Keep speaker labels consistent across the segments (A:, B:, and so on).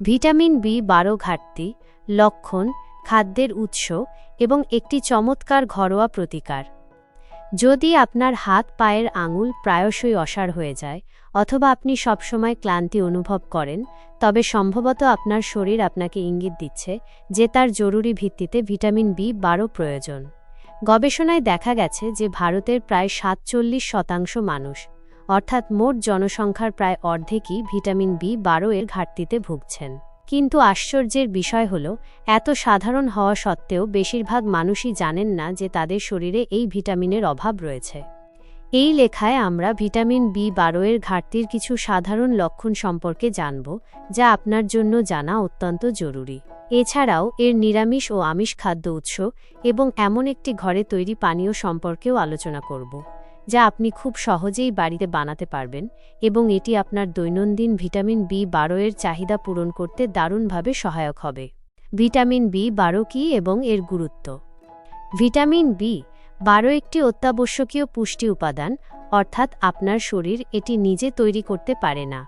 A: Vitamin B বারো ঘাটতি, লক্ষণ, খাদ্যের উৎস এবং একটি চমৎকার ঘরোয়া প্রতিকার। যদি আপনার হাত, পায়ের আঙুল প্রায়শই অসাড় হয়ে যায় অথবা আপনি সবসময় ক্লান্তি অনুভব করেন, তবে সম্ভবত আপনার শরীর আপনাকে ইঙ্গিত দিচ্ছে যে তার জরুরি ভিত্তিতে ভিটামিন বি বারো প্রয়োজন। গবেষণায় দেখা গেছে যে ভারতের প্রায় সাতচল্লিশ শতাংশ মানুষ অর্থাৎ মোট জনসংখ্যার প্রায় অর্ধেকই ভিটামিন বি বারো এর ঘাটতিতে ভুগছেন। কিন্তু আশ্চর্যের বিষয় হল, এত সাধারণ হওয়া সত্ত্বেও বেশিরভাগ মানুষই জানেন না যে তাদের শরীরে এই ভিটামিনের অভাব রয়েছে। এই লেখায় আমরা ভিটামিন বি বারো এর ঘাটতির কিছু সাধারণ লক্ষণ সম্পর্কে জানব, যা আপনার জন্য জানা অত্যন্ত জরুরি। এছাড়াও, এর নিরামিষ ও আমিষ খাদ্য উৎস এবং এমন একটি ঘরে তৈরি পানীয় সম্পর্কেও আলোচনা করব। যা আপনি খুব সহজেই বাড়িতে বানাতে পারবেন এবং এটি আপনার দৈনন্দিন ভিটামিন বি বারো এর চাহিদা পূরণ করতে দারুণভাবে সহায়ক হবে। ভিটামিন বি বারো কি এবং এর গুরুত্ব? ভিটামিন বি বারো একটি অত্যাবশ্যকীয় পুষ্টি উপাদান, অর্থাৎ আপনার শরীর এটি নিজে তৈরি করতে পারে না।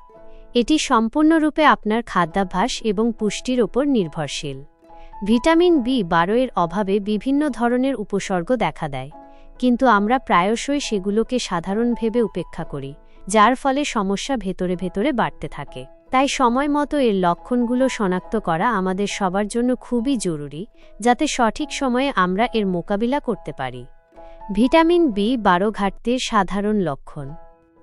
A: এটি সম্পূর্ণরূপে আপনার খাদ্যাভ্যাস এবং পুষ্টির ওপর নির্ভরশীল। ভিটামিন বি বারো এর অভাবে বিভিন্ন ধরনের উপসর্গ দেখা দেয়। কিন্তু আমরা প্রায়শই সেগুলোকে সাধারণ ভেবে উপেক্ষা করি, যার ফলে সমস্যা ভেতরে ভেতরে বাড়তে থাকে। তাই সময় মতো এর লক্ষণগুলো শনাক্ত করা আমাদের সবার জন্য খুবই জরুরি, যাতে সঠিক সময়ে আমরা এর মোকাবিলা করতে পারি। ভিটামিন বি বারো ঘাটতির সাধারণ লক্ষণ।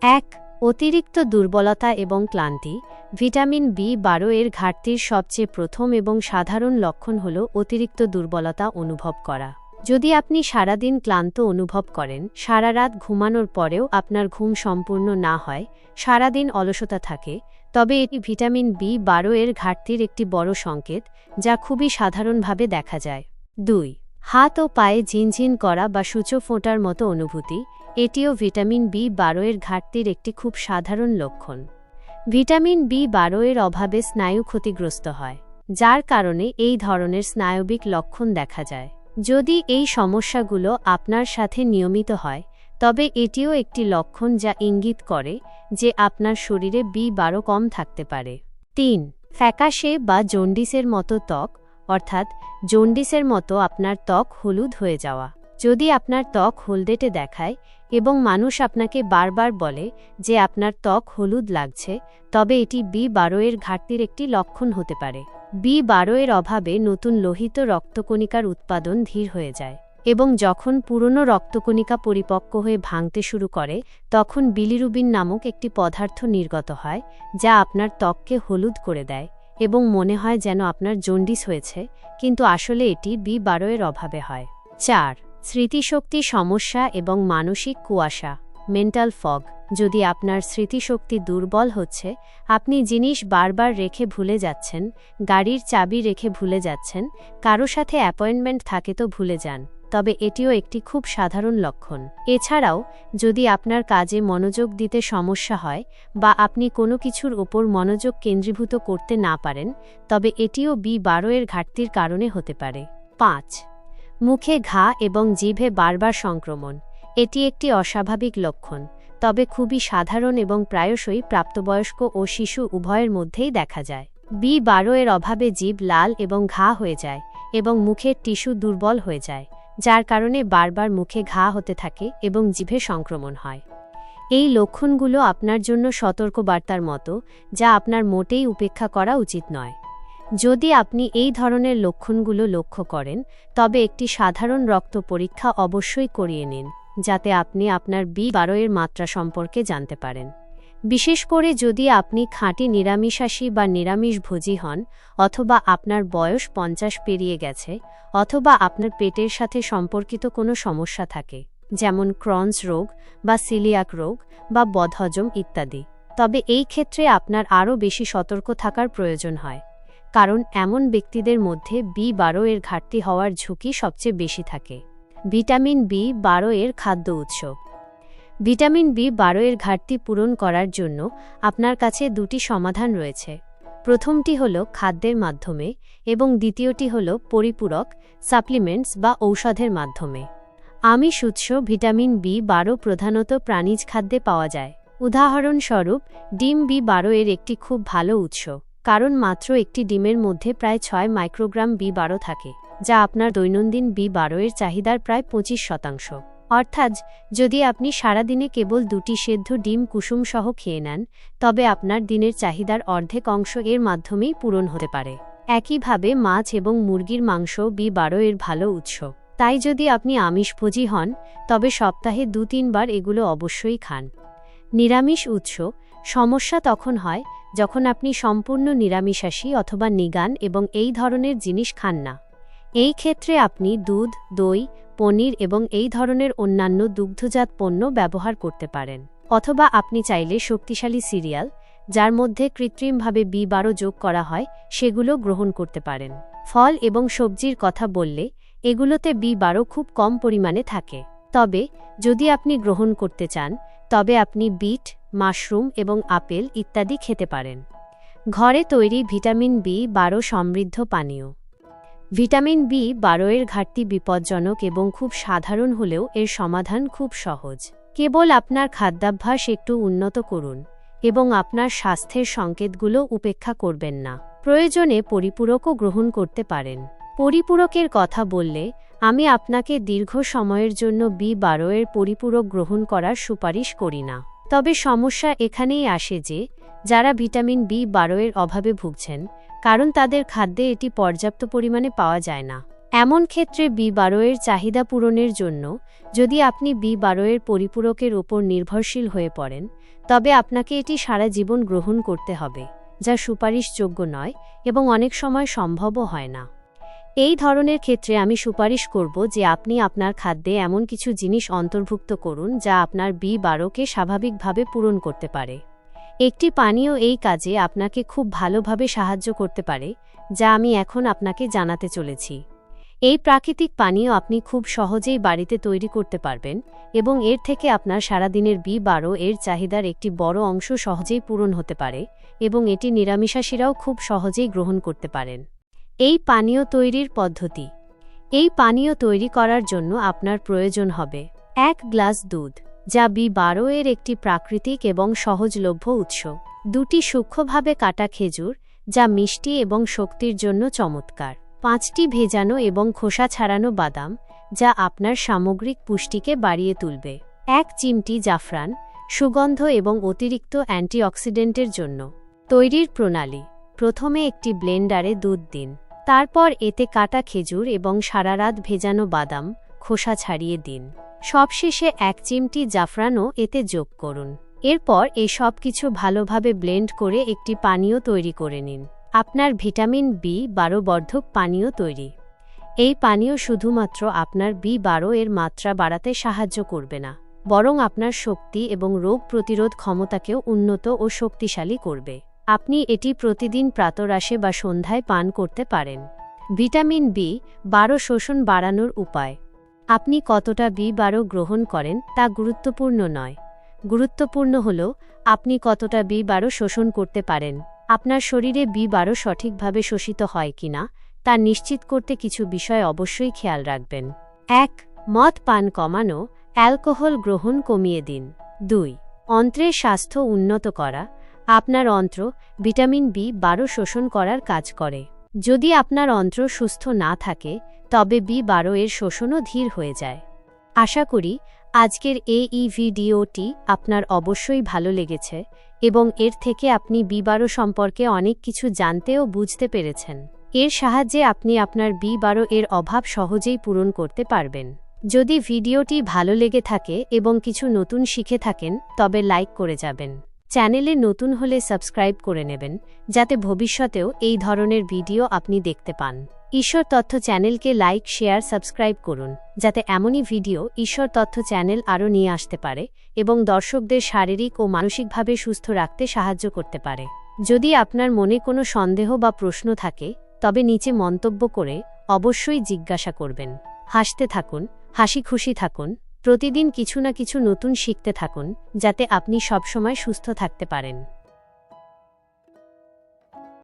A: এক, অতিরিক্ত দুর্বলতা এবং ক্লান্তি। ভিটামিন বি বারো এর ঘাটতির সবচেয়ে প্রথম এবং সাধারণ লক্ষণ হল অতিরিক্ত দুর্বলতা অনুভব করা। যদি আপনি সারাদিন ক্লান্ত অনুভব করেন সারা রাত ঘুমানোর পরেও আপনার ঘুম সম্পূর্ণ না হয়, সারাদিন অলসতা থাকে, তবে এটি ভিটামিন বি বারো এর ঘাটতির একটি বড় সংকেত, যা খুবই সাধারণভাবে দেখা যায়। দুই, হাত ও পায়ে ঝিনঝিন করা বা সূচো ফোঁটার মতো অনুভূতি, এটিও ভিটামিন বি বারো এর ঘাটতির একটি খুব সাধারণ লক্ষণ। ভিটামিন বি বারো এর অভাবে স্নায়ু ক্ষতিগ্রস্ত হয়, যার কারণে এই ধরনের স্নায়বিক লক্ষণ দেখা যায়। যদি এই সমস্যাগুলো আপনার সাথে নিয়মিত হয়, তবে এটিও একটি লক্ষণ যা ইঙ্গিত করে যে আপনার শরীরে বি বারো কম থাকতে পারে। তিন, ফ্যাকাশে বা জন্ডিসের মতো ত্বক, অর্থাৎ জন্ডিসের মতো আপনার ত্বক হলুদ হয়ে যাওয়া। যদি আপনার ত্বক হলদেটে দেখায় এবং মানুষ আপনাকে বারবার বলে যে আপনার ত্বক হলুদ লাগছে, তবে এটি বি বারো এর ঘাটতির একটি লক্ষণ হতে পারে। বি বারো এর অভাবে নতুন লোহিত রক্তকণিকার উৎপাদন ধীর হয়ে যায় এবং যখন পুরনো রক্তকণিকা পরিপক্ক হয়ে ভাঙতে শুরু করে, তখন বিলিরুবিন নামক একটি পদার্থ নির্গত হয়, যা আপনার ত্বককে হলুদ করে দেয় এবং মনে হয় যেন আপনার জন্ডিস হয়েছে, কিন্তু আসলে এটি বি বারো এর অভাবে হয়। চার, স্মৃতিশক্তি সমস্যা এবং মানসিক কুয়াশা। মেন্টাল ফগ যদি আপনার স্মৃতিশক্তি দুর্বল হচ্ছে, আপনি জিনিস বারবার রেখে ভুলে যাচ্ছেন, গাড়ির চাবি রেখে ভুলে যাচ্ছেন, কারও সাথে অ্যাপয়েন্টমেন্ট থাকে তো ভুলে যান, তবে এটিও একটি খুব সাধারণ লক্ষণ। এছাড়াও, যদি আপনার কাজে মনোযোগ দিতে সমস্যা হয়, বা আপনি কোনো কিছুর ওপর মনোযোগ কেন্দ্রীভূত করতে না পারেন, তবে এটিও বি বারো এর ঘাটতির কারণে হতে পারে। পাঁচ, মুখে ঘা এবং জিভে বারবার সংক্রমণ। এটি একটি অস্বাভাবিক লক্ষণ, তবে খুবই সাধারণ এবং প্রায়শই প্রাপ্তবয়স্ক ও শিশু উভয়ের মধ্যেই দেখা যায়। বি বারো এর অভাবে জীব লাল এবং ঘা হয়ে যায় এবং মুখের টিস্যু দুর্বল হয়ে যায়, যার কারণে বারবার মুখে ঘা হতে থাকে এবং জিভে সংক্রমণ হয়। এই লক্ষণগুলো আপনার জন্য সতর্কবার্তার মতো, যা আপনার মোটেই উপেক্ষা করা উচিত নয়। যদি আপনি এই ধরনের লক্ষণগুলো লক্ষ্য করেন, তবে একটি সাধারণ রক্ত পরীক্ষা অবশ্যই করিয়ে নিন। যাতে আপনি আপনার বি বারোয়ের মাত্রা সম্পর্কে জানতে পারেন। বিশেষ করে যদি আপনি খাঁটি নিরামিষাশী বা নিরামিষভোজী হন, অথবা আপনার বয়স পঞ্চাশ পেরিয়ে গেছে, অথবা আপনার পেটের সাথে সম্পর্কিত কোনো সমস্যা থাকে, যেমন ক্রন্স রোগ বা সিলিয়াক রোগ বা বদহজম ইত্যাদি, তবে এই ক্ষেত্রে আপনার আরও বেশি সতর্ক থাকার প্রয়োজন হয়, কারণ এমন ব্যক্তিদের মধ্যে বি বারো এর ঘাটতি হওয়ার ঝুঁকি সবচেয়ে বেশি থাকে। ভিটামিন বি বারো এর খাদ্য উৎস। ভিটামিন বি বারো এর ঘাটতি পূরণ করার জন্য আপনার কাছে দুটি সমাধান রয়েছে। প্রথমটি হল খাদ্যের মাধ্যমে এবং দ্বিতীয়টি হল পরিপূরক সাপ্লিমেন্টস বা ঔষধের মাধ্যমে। আমিষ উৎস ভিটামিন বি বারো প্রধানত প্রাণীজ খাদ্যে পাওয়া যায়। উদাহরণস্বরূপ, ডিম বি বারো এর একটি খুব ভালো উৎস, কারণ মাত্র একটি ডিমের মধ্যে প্রায় ছয় মাইক্রোগ্রাম বি বারো থাকে। যা আপনার দৈনন্দিন বি বারো এর চাহিদার প্রায় পঁচিশ শতাংশ। অর্থাৎ, যদি আপনি সারাদিনে কেবল দুটি সেদ্ধ ডিম কুসুম সহ খেয়ে নেন, তবে আপনার দিনের চাহিদার অর্ধেক অংশ এর মাধ্যমেই পূরণ হতে পারে। একইভাবে মাছ এবং মুরগির মাংস বি বারো এর ভালো উৎস। তাই যদি আপনি আমিষভোজী হন, তবে সপ্তাহে দু তিনবার এগুলো অবশ্যই খান। নিরামিষ উৎস। সমস্যা তখন হয় যখন আপনি সম্পূর্ণ নিরামিষাশী অথবা নিগান এবং এই ধরনের জিনিস খান না। এই ক্ষেত্রে আপনি দুধ, দই, পনির এবং এই ধরনের অন্যান্য দুগ্ধজাত পণ্য ব্যবহার করতে পারেন। অথবা আপনি চাইলে শক্তিশালী সিরিয়াল, যার মধ্যে কৃত্রিমভাবে বি বারো যোগ করা হয়, সেগুলো গ্রহণ করতে পারেন। ফল এবং সবজির কথা বললে, এগুলোতে বি বারো খুব কম পরিমাণে থাকে। তবে, যদি আপনি গ্রহণ করতে চান, তবে আপনি বিট, মাশরুম এবং আপেল ইত্যাদি খেতে পারেন। ঘরে তৈরি ভিটামিন বি বারো সমৃদ্ধ পানীয়। ভিটামিন বি বারো এর ঘাটতি বিপজ্জনক এবং খুব সাধারণ হলেও এর সমাধান খুব সহজ। কেবল আপনার খাদ্যাভ্যাস একটু উন্নত করুন এবং আপনার স্বাস্থ্যের সংকেতগুলো উপেক্ষা করবেন না। প্রয়োজনে পরিপূরকও গ্রহণ করতে পারেন। পরিপূরকের কথা বললে, আমি আপনাকে দীর্ঘ সময়ের জন্য বি বারো এর পরিপূরক গ্রহণ করার সুপারিশ করি না। তবে সমস্যা এখানেই আসে যে, যারা ভিটামিন বি বারো এর অভাবে ভুগছেন কারণ তাদের খাদ্যে এটি পর্যাপ্ত পরিমাণে পাওয়া যায় না। এমন ক্ষেত্রে বি বারোয়ের চাহিদা পূরণের জন্য যদি আপনি বি বারোয়ের পরিপূরকের ওপর নির্ভরশীল হয়ে পড়েন, তবে আপনাকে এটি সারা জীবন গ্রহণ করতে হবে, যা সুপারিশযোগ্য নয় এবং অনেক সময় সম্ভবও হয় না। এই ধরনের ক্ষেত্রে আমি সুপারিশ করব যে আপনি আপনার খাদ্যে এমন কিছু জিনিস অন্তর্ভুক্ত করুন যা আপনার বি বারোকে স্বাভাবিকভাবে পূরণ করতে পারে। একটি পানীয় এই কাজে আপনাকে খুব ভালোভাবে সাহায্য করতে পারে, যা আমি এখন আপনাকে জানাতে চলেছি। এই প্রাকৃতিক পানীয় আপনি খুব সহজেই বাড়িতে তৈরি করতে পারবেন এবং এর থেকে আপনার সারাদিনের বি বারো এর চাহিদার একটি বড় অংশ সহজেই পূরণ হতে পারে এবং এটি নিরামিষাসীরাও খুব সহজেই গ্রহণ করতে পারেন। এই পানীয় তৈরির পদ্ধতি। এই পানীয় তৈরি করার জন্য আপনার প্রয়োজন হবে এক গ্লাস দুধ। যা বি বারো এর একটি প্রাকৃতিক এবং সহজলভ্য উৎস। দুটি সূক্ষ্মভাবে কাটা খেজুর, যা মিষ্টি এবং শক্তির জন্য চমৎকার। পাঁচটি ভেজানো এবং খোসা ছাড়ানো বাদাম, যা আপনার সামগ্রিক পুষ্টিকে বাড়িয়ে তুলবে। এক চিমটি জাফরান, সুগন্ধ এবং অতিরিক্ত অ্যান্টিঅক্সিডেন্টের জন্য। তৈরির প্রণালী, প্রথমে একটি ব্লেন্ডারে দুধ দিন। তারপর এতে কাটা খেজুর এবং সারারাত ভেজানো বাদাম খোসা ছাড়িয়ে দিন। সবশেষে এক চিমটি জাফরানও এতে যোগ করুন। এরপর এই সব কিছু ভালোভাবে ব্লেন্ড করে একটি পানীয় তৈরি করে নিন। আপনার ভিটামিন বি বারো বর্ধক পানীয় তৈরি। এই পানীয় শুধুমাত্র আপনার বি বারো এর মাত্রা বাড়াতে সাহায্য করবে না, বরং আপনার শক্তি এবং রোগ প্রতিরোধ ক্ষমতাকেও উন্নত ও শক্তিশালী করবে। আপনি এটি প্রতিদিন প্রাতরাশে বা সন্ধ্যায় পান করতে পারেন। ভিটামিন বি বারো শোষণ বাড়ানোর উপায়। আপনি কতটা বি বারো গ্রহণ করেন তা গুরুত্বপূর্ণ নয়। গুরুত্বপূর্ণ হল, আপনি কতটা বি বারো শোষণ করতে পারেন। আপনার শরীরে বি বারো সঠিকভাবে শোষিত হয় কিনা তা নিশ্চিত করতে কিছু বিষয় অবশ্যই খেয়াল রাখবেন। এক, মদ পান কমানো, অ্যালকোহল গ্রহণ কমিয়ে দিন। দুই, অন্ত্রের স্বাস্থ্য উন্নত করা। আপনার অন্ত্র ভিটামিন বি বারো শোষণ করার কাজ করে। যদি আপনার অন্ত্র সুস্থ না থাকে তবে বি বারো এর শোষণও ধীর হয়ে যায়। আশা করি আজকের এই ভিডিওটি আপনার অবশ্যই ভালো লেগেছে এবং এর থেকে আপনি বি বারো সম্পর্কে অনেক কিছু জানতে ও বুঝতে পেরেছেন। এর সাহায্যে আপনি আপনার বি বারো এর অভাব সহজেই পূরণ করতে পারবেন। যদি ভিডিওটি ভালো লেগে থাকে এবং কিছু নতুন শিখে থাকেন, তবে লাইক করে যাবেন। চ্যানেলে নতুন হলে সাবস্ক্রাইব করে নেবেন, যাতে ভবিষ্যতেও এই ধরনের ভিডিও আপনি দেখতে পান। ঈশ্বর তথ্য চ্যানেলকে লাইক, শেয়ার, সাবস্ক্রাইব করুন, যাতে এমনই ভিডিও ঈশ্বর তথ্য চ্যানেল আরও নিয়ে আসতে পারে এবং দর্শকদের শারীরিক ও মানসিকভাবে সুস্থ রাখতে সাহায্য করতে পারে। যদি আপনার মনে কোনো সন্দেহ বা প্রশ্ন থাকে, তবে নিচে মন্তব্য করে অবশ্যই জিজ্ঞাসা করবেন। হাসতে থাকুন, হাসি খুশি থাকুন, প্রতিদিন কিছু না কিছু নতুন শিখতে থাকুন, যাতে আপনি সবসময় সুস্থ থাকতে পারেন।